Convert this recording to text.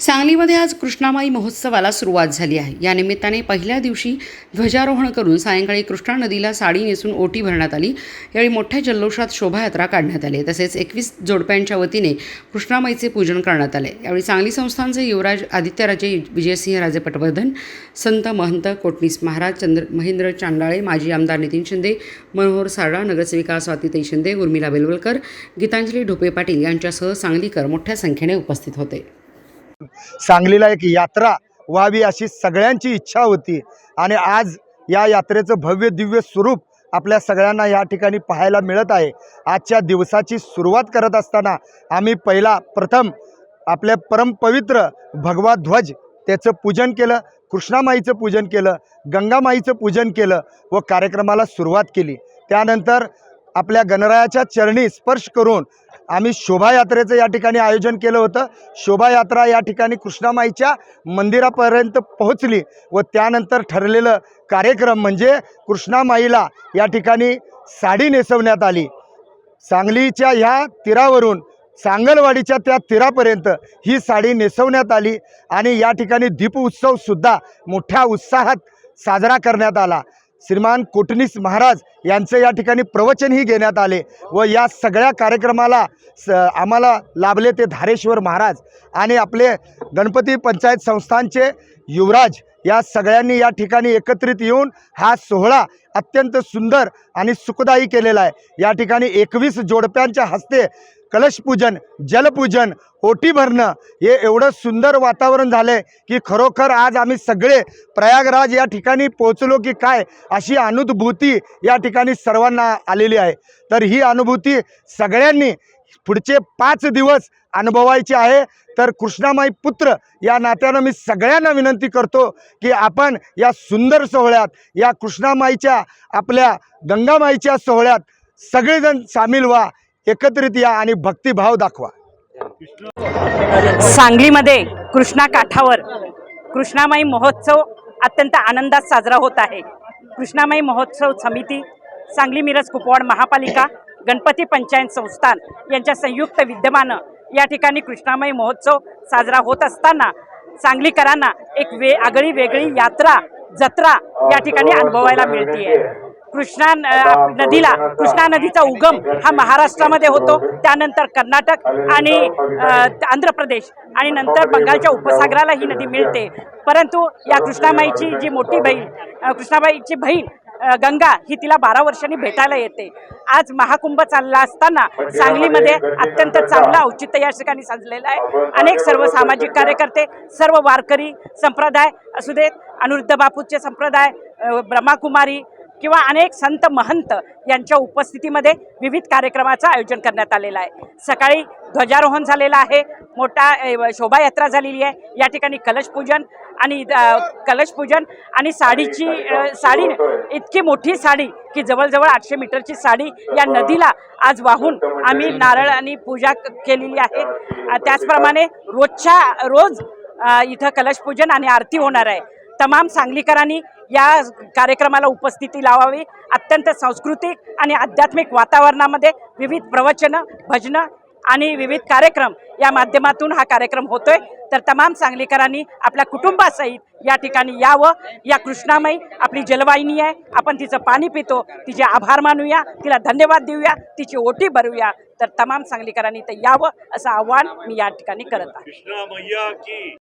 सांगलीमध्ये आज कृष्णामाई महोत्सवाला सुरुवात झाली आहे. या निमित्ताने पहिल्या दिवशी ध्वजारोहण करून सायंकाळी कृष्णा नदीला साडी नेसून ओटी भरण्यात आली. यावेळी मोठ्या जल्लोषात शोभायात्रा काढण्यात आली. तसेच एकवीस जोडप्यांच्या वतीने कृष्णामाईचे पूजन करण्यात आले. यावेळी सांगली संस्थानचे युवराज आदित्यराजे विजयसिंह राजे पटवर्धन संत महंत कोटणीस महाराज चंद्र महेंद्र चांडाळे माजी आमदार नितीन शिंदे मनोहर सारडा नगरसेविका स्वातीताई शिंदे उर्मिला बेलवलकर गीतांजली ढोपे पाटील यांच्यासह सांगलीकर मोठ्या संख्येने उपस्थित होते. सांगलीला एक यात्रा व्हावी अशी सगळ्यांची इच्छा होती. आणि आज या यात्रेचं भव्य दिव्य स्वरूप आपल्या सगळ्यांना या ठिकाणी पाहायला मिळत आहे. आजच्या दिवसाची सुरुवात करत असताना आम्ही पहिला प्रथम आपल्या परमपवित्र भगवा ध्वज त्याचं पूजन केलं कृष्णामाईचं पूजन केलं गंगामाईचं पूजन केलं व कार्यक्रमाला सुरुवात केली. त्यानंतर आपल्या गणरायाच्या चरणी स्पर्श करून आम्ही शोभायात्रेचं या ठिकाणी आयोजन केलं होतं. शोभायात्रा या ठिकाणी कृष्णामाईच्या मंदिरापर्यंत पोहोचली व त्यानंतर ठरलेलं कार्यक्रम म्हणजे कृष्णामाईला या ठिकाणी साडी नेसवण्यात आली. सांगलीच्या ह्या तीरावरून सांगलवाडीच्या त्या तीरापर्यंत ही साडी नेसवण्यात आली आणि या ठिकाणी दीप उत्सवसुद्धा मोठ्या उत्साहात साजरा करण्यात आला. श्रीमान कोटणीस महाराज यांचं या ठिकाणी प्रवचनही घेण्यात आले व या सगळ्या कार्यक्रमाला स आम्हाला लाभले ते धारेश्वर महाराज आणि आपले गणपती पंचायत संस्थांचे युवराज या सगळ्यांनी या ठिकाणी एकत्रित येऊन हा सोहळा अत्यंत सुंदर आणि सुखदायी केलेला आहे. या ठिकाणी एकवीस जोडप्यांच्या हस्ते कलशपूजन जलपूजन ओटी भरणं हे एवढं सुंदर वातावरण झालं आहे की खरोखर आज आम्ही सगळे प्रयागराज या ठिकाणी पोहोचलो की काय अशी अनुभूती या ठिकाणी सर्वांना आलेली आहे. तर ही अनुभूती सगळ्यांनी पुढचे पाच दिवस अनुभवायची आहे. तर कृष्णामाई पुत्र या नात्यानं मी सगळ्यांना विनंती करतो की आपण या सुंदर सोहळ्यात या कृष्णामाईच्या आपल्या गंगामाईच्या सोहळ्यात सगळेजण सामील व्हा. एकत्रित या आणि भक्तिभाव दाखवा. सांगलीमध्ये कृष्णा काठावर कृष्णामाई महोत्सव अत्यंत आनंदात साजरा होत आहे. कृष्णामाई महोत्सव समिती सांगली मिरज कुपवाड महापालिका गणपती पंचायत संस्थान यांच्या संयुक्त विद्यमानं या ठिकाणी कृष्णामाई महोत्सव साजरा होत असताना सांगलीकरांना एक वे आगळी वेगळी यात्रा जत्रा या ठिकाणी अनुभवायला मिळते कृष्णा नदीला कृष्णा नदीचा उगम हा महाराष्ट्रामध्ये होतो. त्यानंतर कर्नाटक आणि आंध्र प्रदेश आणि नंतर बंगालच्या उपसागराला ही नदी मिळते. परंतु या कृष्णामाईची जी मोठी बहीण कृष्णाबाईची बहीण गंगा ही तिला बारा वर्षांनी भेटायला येते. आज महाकुंभ चालला असताना सांगलीमध्ये अत्यंत चांगलं औचित्य या ठिकाणी साजलेलं आहे. अनेक सर्व सामाजिक कार्यकर्ते सर्व वारकरी संप्रदाय असू देत अनिरुद्ध बापूचे संप्रदाय ब्रह्माकुमारी किंवा अनेक संत महंत यांच्या उपस्थितीमध्ये विविध कार्यक्रमाचं आयोजन करण्यात आलेलं आहे. सकाळी ध्वजारोहण झालेलं आहे. मोठा शोभायात्रा झालेली आहे. या ठिकाणी कलशपूजन आणि कलशपूजन आणि साडीची साडी इतकी मोठी साडी की जवळजवळ आठशे मीटरची साडी या नदीला आज वाहून आम्ही नारळ आणि पूजा केलेली आहे. त्याचप्रमाणे रोजच्या रोज इथं कलशपूजन आणि आरती होणार आहे. तमाम सांगलीकरांनी या कार्यक्रमाला उपस्थिती लावावी. अत्यंत सांस्कृतिक आणि आध्यात्मिक वातावरणामध्ये विविध प्रवचनं भजनं आणि विविध कार्यक्रम या माध्यमातून हा कार्यक्रम होतोय. तर तमाम सांगलीकरांनी आपल्या कुटुंबासहित या ठिकाणी यावं. या कृष्णामाई आपली जलवाहिनी आहे. आपण तिचं पाणी पितो. तिचे आभार मानूया. तिला धन्यवाद देऊया. तिची ओटी भरूया. तर तमाम सांगलीकरांनी ते यावं असं आव्हान मी या ठिकाणी करत आहे.